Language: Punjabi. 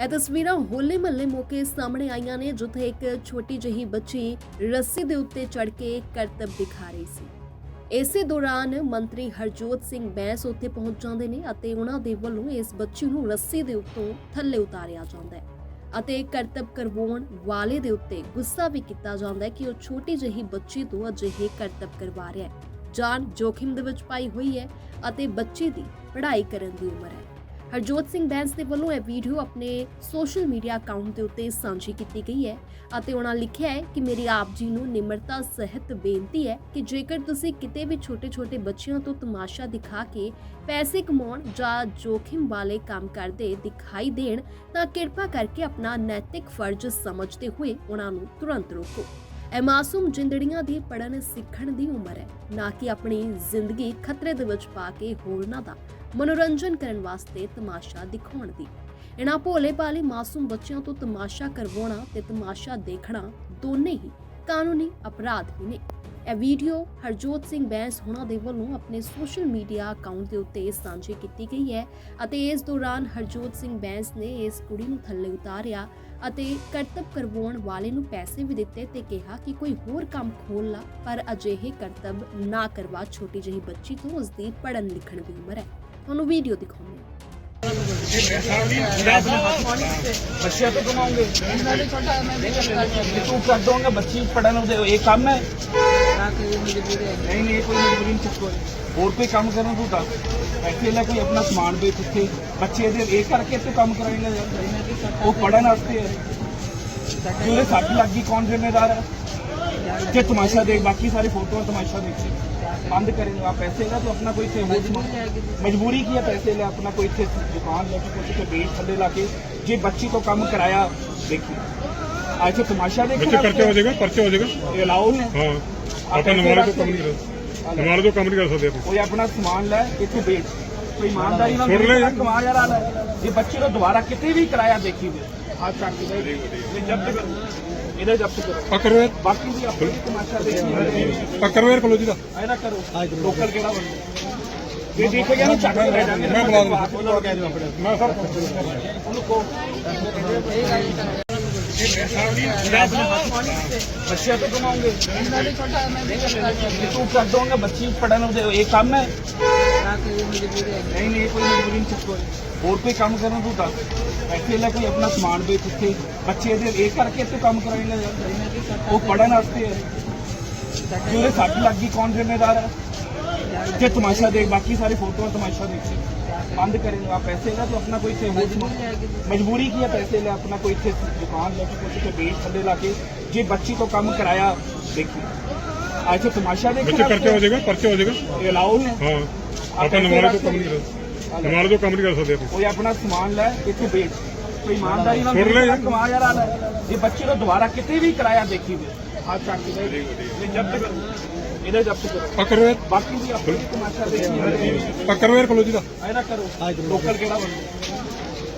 ਇਹ ਤਸਵੀਰਾਂ ਹੋਲੇ ਮਹੱਲੇ ਮੌਕੇ ਸਾਹਮਣੇ ਆਈਆਂ ਨੇ, ਜਿੱਥੇ ਇੱਕ ਛੋਟੀ ਜਿਹੀ ਬੱਚੀ ਰੱਸੀ ਦੇ ਉੱਤੇ ਚੜ ਕੇ ਕਰਤਬ ਦਿਖਾ ਰਹੀ ਸੀ। ਇਸੇ ਦੌਰਾਨ ਮੰਤਰੀ ਹਰਜੋਤ ਸਿੰਘ ਬੈਂਸ ਉੱਥੇ ਪਹੁੰਚ ਜਾਂਦੇ ਨੇ ਅਤੇ ਉਹਨਾਂ ਦੇ ਵੱਲੋਂ ਇਸ ਬੱਚੀ ਨੂੰ ਰੱਸੀ ਦੇ ਉੱਤੋਂ ਥੱਲੇ ਉਤਾਰਿਆ ਜਾਂਦਾ ਹੈ ਅਤੇ ਕਰਤਬ ਕਰਵਾਉਣ ਵਾਲੇ ਦੇ ਉੱਤੇ ਗੁੱਸਾ ਵੀ ਕੀਤਾ ਜਾਂਦਾ ਹੈ ਕਿ ਉਹ ਛੋਟੀ ਜਿਹੀ ਬੱਚੀ ਤੋਂ ਅਜਿਹੇ ਕਰਤਬ ਕਰਵਾ ਰਿਹਾ ਹੈ। ਜਾਨ ਜੋਖਿਮ ਦੇ ਵਿੱਚ ਪਾਈ ਹੋਈ ਹੈ ਅਤੇ ਬੱਚੇ ਦੀ ਪੜ੍ਹਾਈ ਕਰਨ ਦੀ ਉਮਰ ਹੈ। ਹਰਜੋਤ ਸਿੰਘ ਬੈਂਸ ਦੇ ਵੱਲੋਂ ਇਹ ਵੀਡੀਓ ਆਪਣੇ ਸੋਸ਼ਲ ਮੀਡੀਆ ਅਕਾਊਂਟ ਦੇ ਉੱਤੇ ਸਾਂਝੀ ਕੀਤੀ ਗਈ ਹੈ ਅਤੇ ਉਹਨਾਂ ਲਿਖਿਆ ਹੈ ਕਿ ਮੇਰੀ ਆਪ ਜੀ ਨੂੰ ਨਿਮਰਤਾ, ਸਹਿਤ ਬੇਨਤੀ ਹੈ ਕਿ ਜੇਕਰ ਤੁਸੀਂ ਕਿਤੇ ਵੀ ਛੋਟੇ-ਛੋਟੇ ਬੱਚਿਆਂ ਤੋਂ ਤਮਾਸ਼ਾ ਦਿਖਾ ਕੇ ਪੈਸੇ ਕਮਾਉਣ ਜਾਂ ਜੋਖਿਮ ਵਾਲੇ ਕੰਮ ਕਰਦੇ ਦਿਖਾਈ ਦੇਣ, ਤਾਂ ਕਿਰਪਾ ਕਰਕੇ ਆਪਣਾ ਨੈਤਿਕ ਫਰਜ਼ ਸਮਝਦੇ ਹੋਏ ਉਹਨਾਂ ਨੂੰ ਤੁਰੰਤ ਰੋਕੋ। ਇਹ ਮਾਸੂਮ ਜਿੰਦੜੀਆਂ ਦੀ ਪੜਨ ਸਿੱਖਣ ਦੀ ਉਮਰ ਹੈ, ਨਾ ਕਿ ਆਪਣੀ ਜ਼ਿੰਦਗੀ ਖਤਰੇ ਦੇ ਵਿੱਚ ਪਾ ਕੇ ਹੋਰਨਾਂ ਦਾ ਮਨੋਰੰਜਨ ਕਰਨ ਵਾਸਤੇ ਤਮਾਸ਼ਾ ਦਿਖਾਉਣ ਦੀ। ਇਹਨਾਂ ਭੋਲੇ ਭਾਲੇ ਮਾਸੂਮ ਬੱਚਿਆਂ ਤੋਂ ਤਮਾਸ਼ਾ ਕਰਵਾਉਣਾ ਤੇ ਤਮਾਸ਼ਾ ਦੇਖਣਾ ਦੋਨੇ ਹੀ ਕਾਨੂੰਨੀ ਅਪਰਾਧ ਵੀ ਨੇ। ਇਹ ਵੀਡੀਓ ਹਰਜੋਤ ਸਿੰਘ ਬੈਂਸ ਹੁਣਾਂ ਦੇ ਵੱਲੋਂ ਆਪਣੇ ਸੋਸ਼ਲ ਮੀਡੀਆ ਅਕਾਊਂਟ ਦੇ ਉੱਤੇ ਸਾਂਝੀ ਕੀਤੀ ਗਈ ਹੈ ਅਤੇ ਇਸ ਦੌਰਾਨ ਹਰਜੋਤ ਸਿੰਘ ਬੈਂਸ ਨੇ ਇਸ ਕੁੜੀ ਨੂੰ ਥੱਲੇ ਉਤਾਰਿਆ ਅਤੇ ਕਰਤੱਵ ਕਰਵਾਉਣ ਵਾਲੇ ਨੂੰ ਪੈਸੇ ਵੀ ਦਿੱਤੇ ਤੇ ਕਿਹਾ ਕਿ ਕੋਈ ਹੋਰ ਕੰਮ ਖੋਲ ਲਾ, ਪਰ ਅਜਿਹੇ ਕਰਤੱਵ ਨਾ ਕਰਵਾ ਛੋਟੀ ਜਿਹੀ ਬੱਚੀ ਤੋਂ ਉਸ ਦੀ ਪੜ੍ਹਨ ਲਿਖਣ ਦੀ ਉਮਰ ਹੈ। ਤੁਹਾਨੂੰ ਵੀਡੀਓ ਦਿਖਾਉਂਦੇ ਹਾਂ बच्चे तो कमाओगे तू कर दोगे बच्ची पढ़ने दे ये काम है नहीं नहीं कोई मजबूरी नहीं किसको और कोई काम करना तू दस पैसे ले कोई अपना समान बेच इतने बच्चे दे ये करके तू काम कराएगा यार वो पढ़न वास्ते है तुझे सट लग गई कौन जिम्मेदार है जे तमाशा देख बाकी सारी फोटो बंद करें आप पैसे ना तो अपना कोई से मजबूरी की है पैसे ना अपना कोई से दुकान लेके कुछ से बेच थले लाके जे बच्ची को कम कराया देखिए आज तमाशा देखो खर्चा हो जाएगा पर्चा हो जाएगा अलाउड है अपन हमारे तो कम नहीं कर हमारे तो कम नहीं कर सकते कोई अपना सामान ला इतने बेच कोई ईमानदारी ना कमा जा रहा है ये बच्चे को दोबारा कितने भी किराया देखिए आज तक जब तक जब्त करो इधर जब्त करो ਆ ਕਰੋ ਯਾਰ बाकी भी अपनी तमाशा देखिए ਆ ਕਰੋ ਯਾਰ ਕਲੋ ਜੀ ਦਾ ऐसा करो लोकल केड़ा बंदा ये देखेगा ना चक रह जाएंगे मैं बुला दूंगा। बोलो कह दो अपने ਮੈਂ ਸਰ उनको बच्चे तो कमाओगे तू कर दोगे बच्ची पढ़ने दे ये काम है नहीं नहीं कोई मजबूरी नहीं किसको और कोई काम करना तू दस पैसे ले कोई अपना समान बेच इतने बच्चे दे ये करके तू काम कराएगा यार वो पढ़न वास्ते है तुझे सट लग गई कौन जिम्मेदार है जे तमाशा देख बाकी सारी फोटो तमाशा देख बंद करेगा पैसे का तो अपना कोई थे मजबूरी की है पैसे ले अपना कोई थे दुकान लेके कुछ थे बेच थले लाके जे बच्ची को काम कराया देखिए आज से तमाशा देख ਬੱਚੇ ਪਰਚਾ ਹੋ ਜਾਏਗਾ ਪਰਚਾ ਹੋ ਜਾਏਗਾ अलाउ है ਹਾਂ ਆਪਾਂ ਨਮਾਜ਼ ਤੋਂ ਕੰਮ ਨਹੀਂ ਕਰ ਨਮਾਜ਼ ਤੋਂ ਕੰਮ ਨਹੀਂ ਕਰ ਸਕਦੇ ਆਪਾਂ। ਕੋਈ ਆਪਣਾ ਸਮਾਨ ਲੈ ਇੱਥੇ ਵੇਚ। ਕੋਈ ਇਮਾਨਦਾਰੀ ਨਾਲ ਸੁਣ ਲੈ। ਕਮਾ ਯਾਰ ਆ ਲੈ। ਇਹ ਬੱਚੇ ਨੂੰ ਦੁਬਾਰਾ ਕਿਤੇ ਵੀ ਕਿਰਾਇਆ ਦੇਖੀ ਦੇ ਆ ਚੱਕ ਦੇ ਇਹ ਜਬਤ ਕਰੋ ਇਹਦਾ ਜਬਤ ਕਰੋ। ਪਕੜੋ ਬਾਕੀ ਵੀ ਆਪਣੀ ਤਮਾਸ਼ਾ ਦੇਖੀ ਪਕੜੋ ਯਾਰ ਕੋਲੋ ਜੀ ਦਾ। ਇਹਦਾ ਕਰੋ। ਲੋਕਲ ਕਿਹੜਾ ਬੰਦਾ?